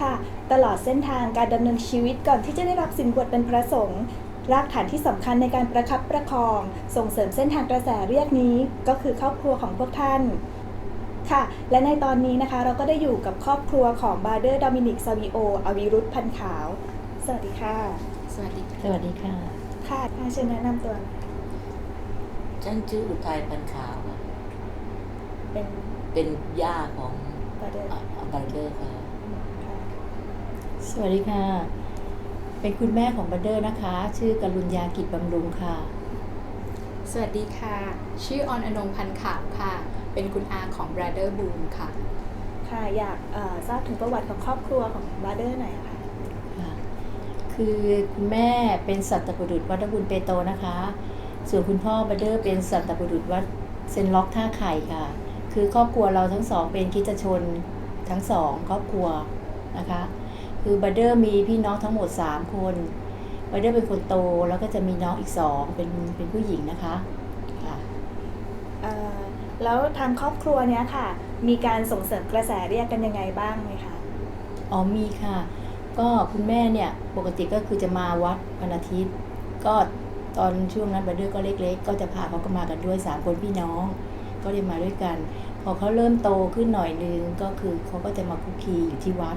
ค่ะ ตลอดเส้นทางการดำเนินชีวิตก่อนที่จะได้รับสินบวชเป็นพระสงฆ์รากฐานที่สำคัญในการประคับประคอง ส่งเสริมเส้นทางกระแสเรียกนี้ก็คือครอบครัวของพวกท่านค่ะ และในตอนนี้นะคะเราก็ได้อยู่กับครอบครัวของบาเดอร์ดอมินิกซาวิโออวิรุธพันขาว สวัสดีค่ะ สวัสดีค่ะสวัสดีค่ะ ค่ะค่ะเชิญแนะนำตัวฉันชื่ออุทัยพันขาวค่ะเป็นเป็นย่าของบาเดอร์บัลเดอร์ค่ะค่ะ สวัสดีค่ะ เป็นคุณแม่ของบันเดอร์นะคะ ชื่อกรุณยากิจบำรุงค่ะ สวัสดีค่ะ ชื่อออนอนงพันธ์ขาวค่ะ เป็นคุณอาของ Brother Boom ค่ะ ค่ะ อยากเอ่อทราบถึงประวัติของครอบครัวของบาเดอร์หน่อยอะค่ะค่ะ คือคุณแม่เป็นสัตบุรุษวัดบุญเปโตนะคะ ส่วนคุณพ่อบันเดอร์เป็นสัตบุรุษวัดเซนล็อกท่าไข่ค่ะ คือครอบครัวเราทั้งสองเป็นคริดชนทั้งสองครอบครัวนะคะ คือบันเดอร์มีพี่น้องทั้งหมด 3 คนบันเดอร์เป็นคนโตแล้วก็จะมีน้องอีกสองเป็นเป็นผู้หญิงนะคะค่ะเอ่อแล้วทางครอบครัวเนี้ยค่ะ มีการส่งเสริมกระแสเรียกกันยังไงบ้างไหมคะอ๋อมีค่ะ ก็คุณแม่เนี่ยปกติก็คือจะมาวัดวันอาทิตย์ ก็ตอนช่วงนั้นบันเดอร์ก็เล็ก ๆ ก็จะพาเขาก็มากันด้วยสามคนพี่น้อง ก็เลยมาด้วยกัน พอเขาเริ่มโตขึ้นหน่อยนึงก็คือเขาก็จะมาคุกคีอยู่ที่วัด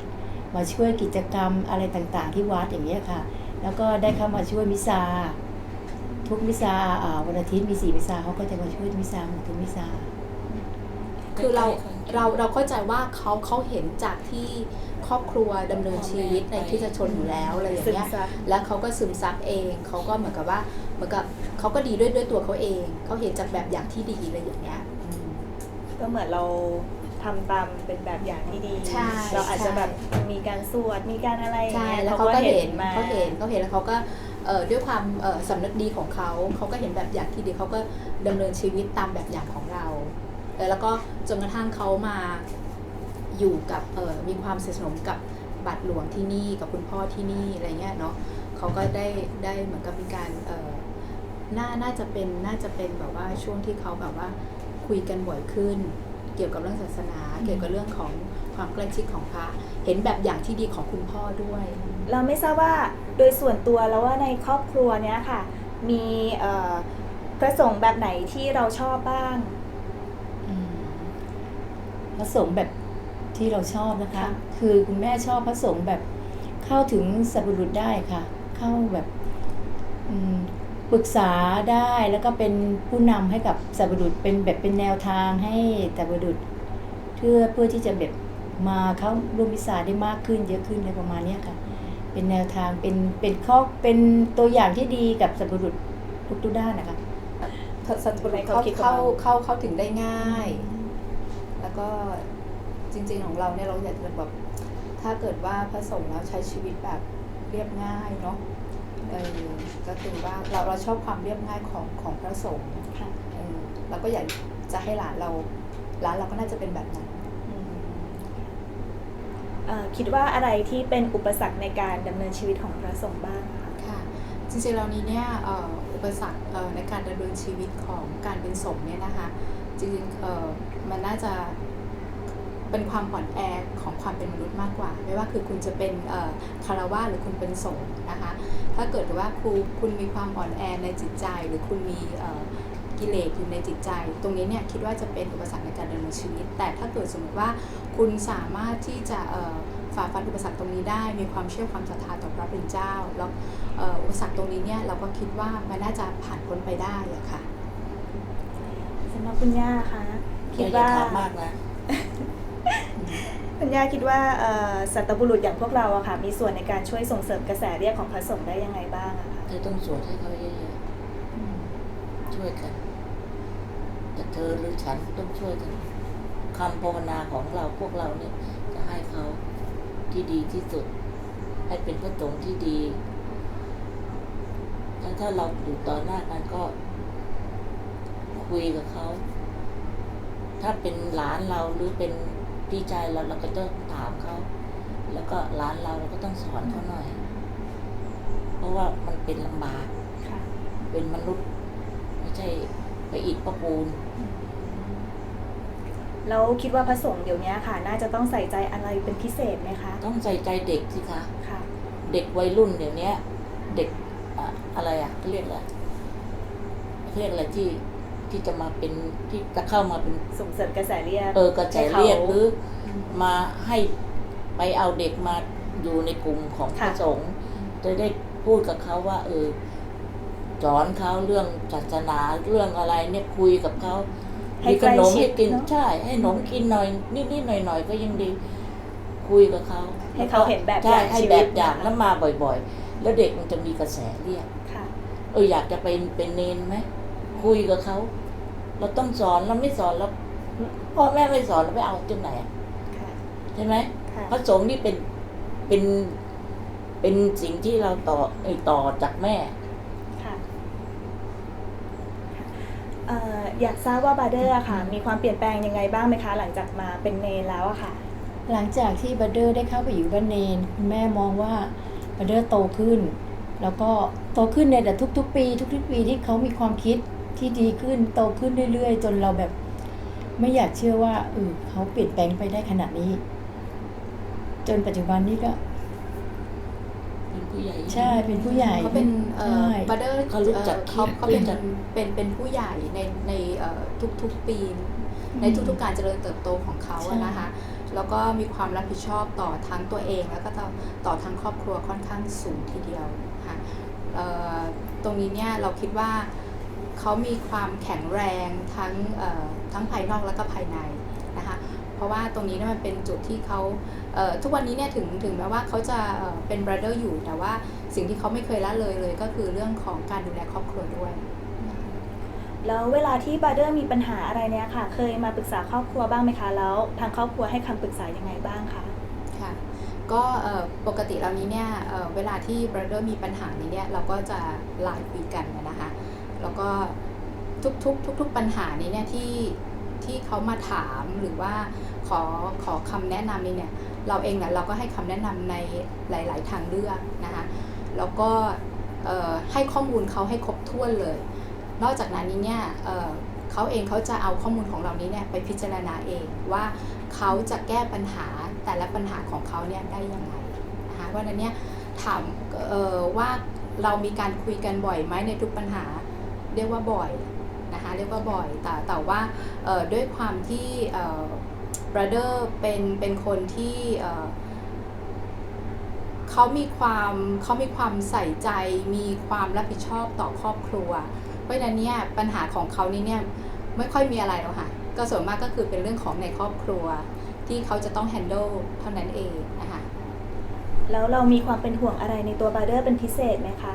มาช่วยกิจกรรมอะไรต่างๆ ที่วัดอย่างเงี้ยค่ะ แล้วก็ได้เข้ามาช่วยมิซาทุกมิซาอ่าวันอาทิตย์มีสี่มิซาเขาก็จะมาช่วยมิซาหมดทุกมิซาคือเราใกล้ๆกันเราเราเข้าใจว่าเขาเขาเห็นจากที่ครอบครัวดำเนินชีวิตในคริดชนอยู่แล้วอะไรอย่างซึมเงี้ยซับแล้วเขาก็ซึมซับเองเขาก็เหมือนกับว่าเหมือนกับเขาก็ดีด้วยด้วยตัวเขาเองเขาเห็นจากแบบอย่างที่ดีอะไรอย่างเงี้ยอืมก็เหมือนเรา ทำตามเป็นแบบอย่างที่ดี ใช่เราอาจจะใช่แบบมีการสวดมีการอะไรอย่างใช่เงี้ยแล้วเขาก็เห็นมาเขาเห็นเขาเห็นแล้วเขาก็เอ่อด้วยความเอ่อสำนึกดีของเขาเขาก็เห็นแบบอย่างที่ดีเขาก็ดำเนินชีวิตตามแบบอย่างของเราเออแล้วก็จนกระทั่งเขามาอยู่กับเอ่อมีความสนิทสนมกับบาทหลวงที่นี่กับคุณพ่อที่นี่อะไรเงี้ยเนาะเขาก็ได้ได้เหมือนกับมีการเอ่อน่าน่าจะเป็นน่าจะเป็นแบบว่าช่วงที่เขาแบบว่าคุยกันบ่อยขึ้น เกี่ยวกับเรื่องศาสนา เกี่ยวกับเรื่องของความใกล้ชิดของพระเห็นแบบอย่างที่ดีของคุณพ่อด้วย เราไม่ทราบว่าโดยส่วนตัวแล้วว่าในครอบครัวเนี้ยค่ะ มีเอ่อพระสงฆ์แบบไหนที่เราชอบบ้างอืมพระสงฆ์แบบที่เราชอบนะคะค่ะคือคุณแม่ชอบพระสงฆ์แบบเข้าถึงสัพบุรุษได้ค่ะ เข้าแบบอืม ปรึกษาได้แล้วก็เป็นผู้นำให้กับสัพบุรุษเป็นแบบเป็นแนวทางให้สัพบุรุษเพื่อเพื่อที่จะแบบมาเข้าร่วมวิสาได้มากขึ้นเยอะขึ้นอะไรประมาณเนี้ยค่ะ เป็นแนวทางเป็นเป็นข้อเป็นตัวอย่างที่ดีกับสัพบุรุษทุกๆด้านนะคะสัตว์บุรุษในควาเข้ามคิดของเข้าเราเข้าเข้าถึงได้ง่าย แล้วก็จริง ๆของเราเนี่ยเราอยากจะแบบถ้าเกิดว่าพระสงฆ์แล้วใช้ชีวิตแบบเรียบง่ายเนาะ เออก็คือว่าเราเราชอบความเรียบง่ายของของพระสงฆ์ค่ะเออเราก็อยากจะให้หลานเราหลานเราก็น่าจะเป็นแบบนั้นเอ่อคิดว่าอะไรที่เป็นอุปสรรคในการดำเนินชีวิตของพระสงฆ์บ้างคะค่ะจริงๆแล้วนี้เนี่ยเอ่ออุปสรรคเอ่อในการดำเนินชีวิตของการเป็นสงฆ์เนี่ยนะคะจริงๆเอ่อมันน่าจะเป็นความอ่อนแอของความเป็นมนุษย์มากกว่า ไม่ว่าคือคุณจะเป็นเอ่อคารวะหรือคุณเป็นสงฆ์นะคะ ถ้าเกิดว่าครูคุณมีความอ่อนแอในจิตใจ หรือคุณมีเอ่อกิเลสอยู่ในจิตใจ ตรงนี้เนี่ยคิดว่าจะเป็นอุปสรรคในการดำเนินชีวิต แต่ถ้าเกิดสมมติว่าคุณสามารถที่จะเอ่อฝ่าฟันอุปสรรคตรงนี้ได้ มีความเชื่อความศรัทธาต่อพระเป็นเจ้า แล้วเอ่ออุปสรรคตรงนี้เนี่ยเราก็คิดว่ามันน่าจะผ่านพ้นไปได้อะค่ะสำหรับคุณย่าคะคิดอย่าว่าถามมากนะ คุณย่าคิดว่าสัตบุรุษอย่างพวกเราอะค่ะมีส่วนในการช่วยส่งเสริมกระแสเรียกของพระสงฆ์ได้ยังไงบ้างอะคะเธอต้องสวดให้เขาเยอะๆช่วยกันแต่เธอหรือฉันต้องช่วยกันคำภาวนาของเราพวกเราเนี่ย จะให้เขาที่ดีที่สุด ให้เป็นพระสงฆ์ที่ดีถ้าถ้าเราอยู่ต่อหน้ากันก็ คุยกับเขา ถ้าเป็นหลานเราหรือเป็น พี่ชายเราเราก็ต้องถามเขา แล้วก็หลานเราเราก็ต้องสอนเขาหน่อย เพราะว่ามันเป็นลำบาก ค่ะเป็นมนุษย์ ไม่ใช่ไปอิฐประปูน แล้วคิดว่าพระสงฆ์เดี๋ยวนี้ค่ะ น่าจะต้องใส่ใจอะไรเป็นพิเศษไหมคะ ต้องใส่ใจเด็กสิคะ ค่ะ เด็กวัยรุ่นเดี๋ยวนี้เด็กอะอะไรอะเขาเรียกอะไรเขาเรียกอะไรที่ ที่จะมาเป็นที่จะเข้ามาเป็นส่งเสริมกระแสเรียกเออกระแสเรียกหรือมาให้ไปเอาเด็กมาอยู่ในกลุ่มของพระสงฆ์จะได้พูดกับเขาว่า เออสอนเขาเรื่องศาสนาเรื่องอะไรเนี่ยคุยกับเขาให้มีใกขล้นมชิให้ดกินเนอะใช่ให้ขนมกินหน่อยนิดๆหน่อยๆก็ยังดี คุยกับเขาให้เขาเห็นแบบอใช่ย่างให้ชีแบวิตบอย่างนะคะแล้วมาบ่อย ๆ แล้วเด็กมันจะมีกระแสเรียกค่ะเอออยากจะเป็นเป็นเนนไหม คุยกับเขาเราต้องสอนเราไม่สอนแล้วพ่อแม่ไม่สอนเราไปเอาที่ไหนอะค่ะใช่ไหมค่ะพระสงฆ์นี่เป็นเป็นเป็นสิ่งที่เราต่อไอยต่อจากแม่ค่ะเอ่ออยากทราบว่าบาเดอร์อะค่ะมีความเปลี่ยนแปลงยังไงบ้างไหมคะ หลังจากมาเป็นเนรแล้วอะค่ะ หลังจากที่บัดเดอร์ได้เข้าไปอยู่บ้านเนนคุณแม่มองว่าบัดเดอร์โตขึ้น แล้วก็โตขึ้นในแต่ทุก ๆ ปี ทุกๆปีที่เขามีความคิด ที่ดีขึ้นโตขึ้นเรื่อยๆ จนเราแบบไม่อยากเชื่อว่าเออเขาเปลี่ยนแปลงไปได้ขนาดนี้ จนปัจจุบันนี้ก็เป็นผู้ใหญ่ใช่เป็นผู้ใหญ่เขาเป็นเอ่ใช่อบัตเดอร์เขารู้จักเขาคิดเขาเป็นรู้จักเป็นเป็นผู้ใหญ่ในในเอ่อทุกๆปี ในทุกๆการเจริญเติบโตของเขาอะนะคะแล้วก็มีความรับผิดชอบต่อทั้งตัวเอง แล้วก็ต่อต่อทั้งครอบครัวค่อนข้างสูงทีเดียวค่ะเอ่อตรงนี้เนี่ยเราคิดว่า เขามีความแข็งแรงทั้งเอ่อทั้งภายนอกแล้วก็ภายในนะคะเพราะว่าตรงนี้เนี่ยมันเป็นจุดที่เขาเอ่อทุกวันนี้เนี่ยถึงถึงแม้ว่าเขาจะเอ่อเป็นบราเดอร์อยู่ แต่ว่าสิ่งที่เขาไม่เคยละเลยเลยก็คือเรื่องของการดูแลครอบครัวด้วย แล้วเวลาที่บาเดอร์มีปัญหาอะไรเนี่ยค่ะ เคยมาปรึกษาครอบครัวบ้างไหมคะ แล้วทางครอบครัวให้คำปรึกษายังไงบ้างคะค่ะก็เอ่อปกติแล้วนี้เนี่ยเอ่อเวลาที่บราเดอร์มีปัญหานี้เนี่ยเราก็จะไลน์คุยกันนะคะ แล้วก็ทุกๆทุกๆปัญหานี้เนี่ยที่ที่เขามาถามหรือว่าขอขอคำแนะนำนี้เนี่ยเราเองเนี่ยเราก็ให้คำแนะนำในหลาย ๆ ทางเลือกนะคะแล้วก็ให้ข้อมูลเขาให้ครบถ้วนเลย นอกจากนั้นนี้เนี่ยเเขาเองเขาจะเอาข้อมูลของเรานี้เนี่ยไปพิจารณาเองว่าเขาจะแก้ปัญหาแต่ละปัญหาของเขาเนี่ยได้ยังไงนะคะเพราะนั้นเนี่ยถามว่าเรามีการคุยกันบ่อยไหมในทุกปัญหา เรียกว่าบ่อยนะคะเรียกว่าบ่อยแต่แต่ว่าด้วยความที่เอ่อ brother เป็นเป็นคนที่เขามีความเขามีความใส่ใจ มีความรับผิดชอบต่อครอบครัว เพราะฉะนั้นเนี่ยปัญหาของเขานี่เนี่ยไม่ค่อยมีอะไรแล้วค่ะก็ส่วนมากก็คือเป็นเรื่องของในครอบครัวที่เขาจะต้อง handle เท่านั้นเองนะคะแล้วเรามีความเป็นห่วงอะไรในตัวบาเดอร์เป็นพิเศษไหมคะ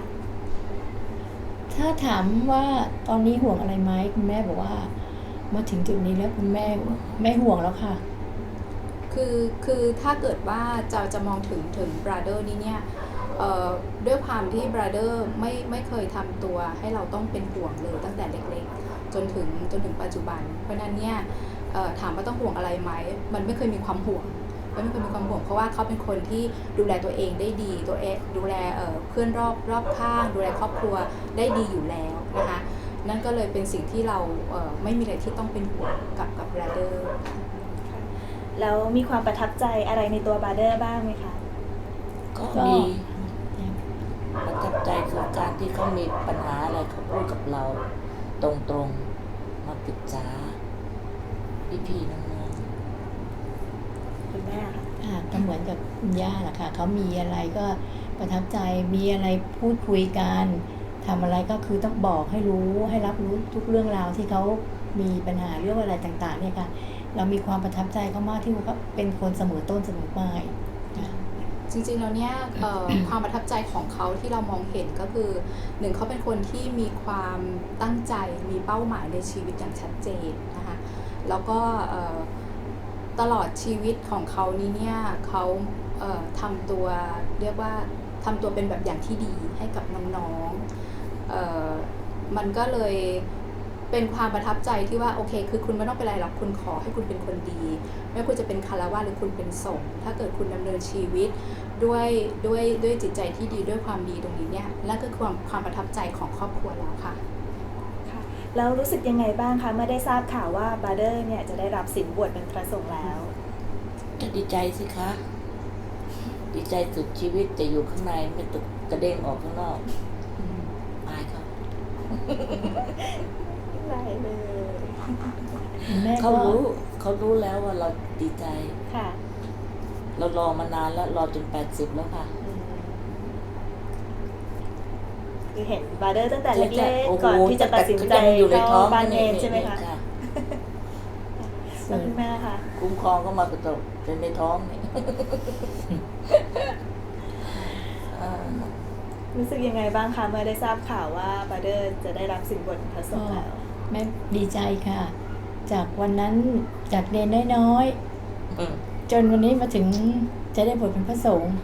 ถ้าถามว่าตอนนี้ห่วงอะไรไหมคุณแม่บอกว่า มาถึงจุดนี้แล้วคุณแม่ไม่ห่วงแล้วค่ะ คือคือถ้าเกิดว่าจะจะมองถึงถึงบราเดอร์นี้เนี่ยเอ่อด้วยความที่บราเดอร์ไม่ไม่เคยทำตัวให้เราต้องเป็นห่วงเลยตั้งแต่เล็กๆ จนถึงจนถึงปัจจุบัน เพราะนั้นเนี่ยถามว่าต้องห่วงอะไรไหม มันไม่เคยมีความห่วง มันไม่เคยมีความห่วงเพราะว่าเขาเป็นคนที่ดูแลตัวเองได้ดี ตัวเองดูแลเอ่อเพื่อนรอบรอบข้าง ดูแลครอบครัวได้ดีอยู่แล้วนะคะนั่นก็เลยเป็นสิ่งที่เราเอ่อไม่มีอะไรที่ต้องเป็นห่วงกับกับบราเดอร์แล้วมีความประทับใจอะไรในตัวบาร์เดอร์บ้างไหมคะก็ก็มีประทับใจคือการที่เขามีปัญหาอะไรเขาพูดกับเรา ตรงๆมาปรึกษาพี่ๆน้อง คุณแม่ค่ะค่ะก็เหมือนกับคุณย่าแหละค่ะเขามีอะไรก็ประทับใจมีอะไรพูดคุยกันทำอะไรก็คือต้องบอกให้รู้ให้รับรู้ทุกเรื่องราวที่เขามีปัญหาเรื่องอะไรต่างๆเนี่ยค่ะ เรามีความประทับใจเขามากที่ว่าเขาเป็นคนเสมอต้นเสมอปลายค่ะจริงๆแล้วเนี่ยเอ่อ ความประทับใจของเขาที่เรามองเห็นก็คือหนึ่งเขาเป็นคนที่มีความตั้งใจมีเป้าหมายในชีวิตอย่างชัดเจนนะคะแล้วก็เอ่อ ตลอดชีวิตของเขานี้เนี่ยเขาเอ่อทำตัวเรียกว่าทำตัวเป็นแบบอย่างที่ดีให้กับน้องๆมันก็เลยเป็นความประทับใจที่ว่าโอเค คือคุณไม่ต้องเป็นไรหรอกคุณขอให้คุณเป็นคนดี ไม่ว่าคุณจะเป็นคารวะหรือคุณเป็นสงฆ์ถ้าเกิดคุณดำเนินชีวิตด้วยด้วยด้วยจิตใจที่ดีด้วยความดีตรงนี้เนี่ยนั่นคือความความประทับใจของครอบครัวแล้วค่ะ แล้วรู้สึกยังไงบ้างคะเมื่อได้ทราบข่าวว่าบาร์เดอร์เนี่ยจะได้รับสินบวชเป็นพระสงฆ์แล้วๆจะดีใจสิคะ ดีใจสุดชีวิตจะอยู่ข้างในไม่ตกกระเด้งออกข้างนอกอายเขาได้เลยคุณแม่เขาก็รู้เขารู้แล้วว่าเราดีใจค่ะ เรารอมานานแล้วรอจนแปดสิบแล้วค่ะอืม คือเห็นบาร์เดอร์ตั้งแต่เล็กโอ้ๆโหก่อนที่จะตัดสินใจตั้งแต่อยู่ในท้เข้าองบานเนนใช่ไหมคะค่ะแล้วคุณแม่คะคุ้มครองก็มากระจกเป็นในท้องนี่อ่ารู้สึกยังไงบ้างคะเมื่อได้ทราบข่าวว่าบาร์เดอร์จะได้รับสินบวชเป็นพระสงฆ์แล้วแม่ดีใจค่ะ จากวันนั้นจากเรียนน้อยอืมๆจนวันนี้มาถึงจะได้บวชเป็นพระสงฆ์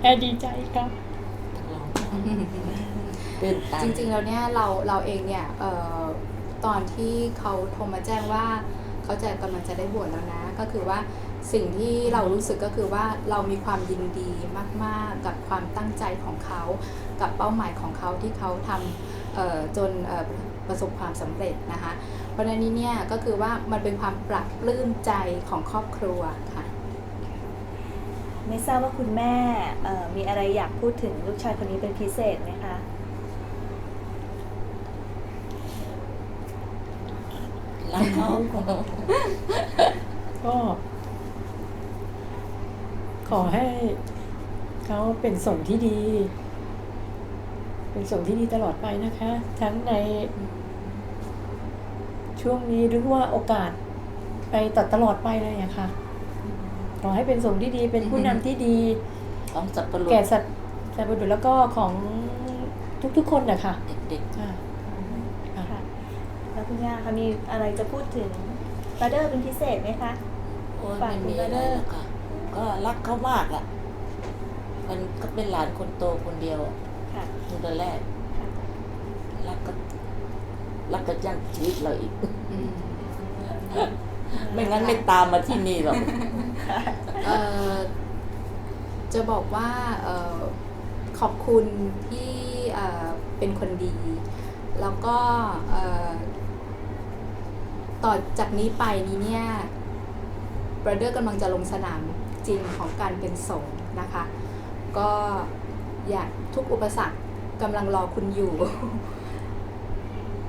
แม่ดีใจค่ะลอง ตื่นตันจริงๆแล้วเนี่ยเราเราเองเนี่ยเอ่อตอนที่เขาโทรมาแจ้งว่าเขาจะกำลังจะได้บวชแล้วนะ ก็คือว่าสิ่งที่เรารู้สึกก็คือว่าเรามีความยินดีมาก ๆ กับความตั้งใจของเขา กับเป้าหมายของเขาที่เขาทำจนประสบความสำเร็จนะคะ เพราะฉะนั้นนี่เนี่ยก็คือว่ามันเป็นความปรับปลื้มใจของครอบครัวค่ะ ไม่ทราบว่าคุณแม่เอ่อมีอะไรอยากพูดถึงลูกชายคนนี้เป็นพิเศษไหมคะ รักเขาก็ ขอให้เขาเป็นส่งฆ์ที่ดี เป็นส่งฆ์ที่ดีตลอดไปนะคะ ทั้งในช่วงนี้หรือว่าโอกาสไปตัดตลอดไปเลยอะค่ะข อให้เป็นส่งฆ์ที่ดี เป็นผู้นำที่ดี ของสับปะรดแก่สัตว์สัตว์ประดุษแล้วก็ของทุกๆคนนะคะเด็กค่ะค่ะค่ะ แล้วคุณย่าคะมีอะไรจะพูดถึงบาร์เดอร์เป็นพิเศษไหมคะ ๆโอ้ยฝากไม่มีคุณอะไร Brother หรอกค่ะก็รักเขามากอะ มันก็เป็นหลานคนโตคนเดียวอะค่ะ คนแรกค่ะ รักก็รักก็ยั่งชีวิตเราอีก ไม่งั้นไม่ตามมาที่นี่หรอก เอ่อจะบอกว่าเอ่อขอบคุณที่เอ่อเป็นคนดี แล้วก็เอ่อต่อจากนี้ไปนี้เนี่ยบรเดอร์กำลังจะลงสนามจริงของการเป็นสงฆ์นะคะ ก็อยากทุกอุปสรรคกำลังรอคุณอยู่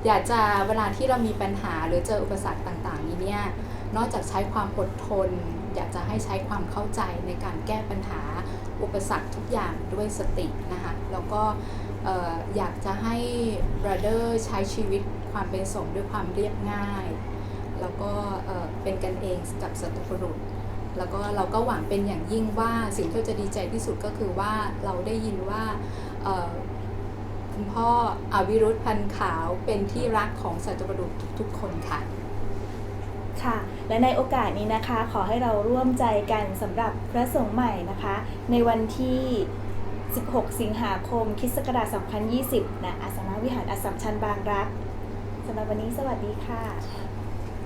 อยากจะเวลาที่เรามีปัญหาหรือเจออุปสรรคต่าง ๆ นี้เนี่ย นอกจากใช้ความอดทน อยากจะให้ใช้ความเข้าใจในการแก้ปัญหาอุปสรรคทุกอย่างด้วยสตินะคะแล้วก็เอ่อยากจะให้ brother ใช้ชีวิตความเป็นสงด้วยความเรียบง่าย แล้วก็เอ่อเป็นกันเองกับสัตว์ประรุษแล้วก็เราก็หวังเป็นอย่างยิ่งว่าสิ่งที่จะดีใจที่สุดก็คือว่าเราได้ยินว่าคุณพ่ออวิรุธพันขาวเป็นที่รักของสัตว์ประดุษทุกๆคนค่ะ ค่ะ และในโอกาสนี้นะคะ ขอให้เราร่วมใจกันสำหรับพระสงฆ์ใหม่นะคะ ในวันที่ 16 สิงหาคมคิศกรา2020ณอาสนะวิหารอัสสัมชัญบางรักสำหรับวันนี้สวัสดีค่ะ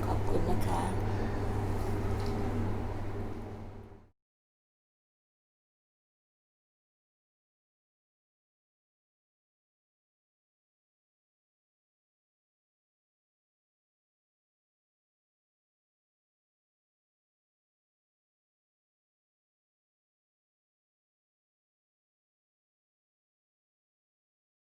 ขอบคุณนะคะ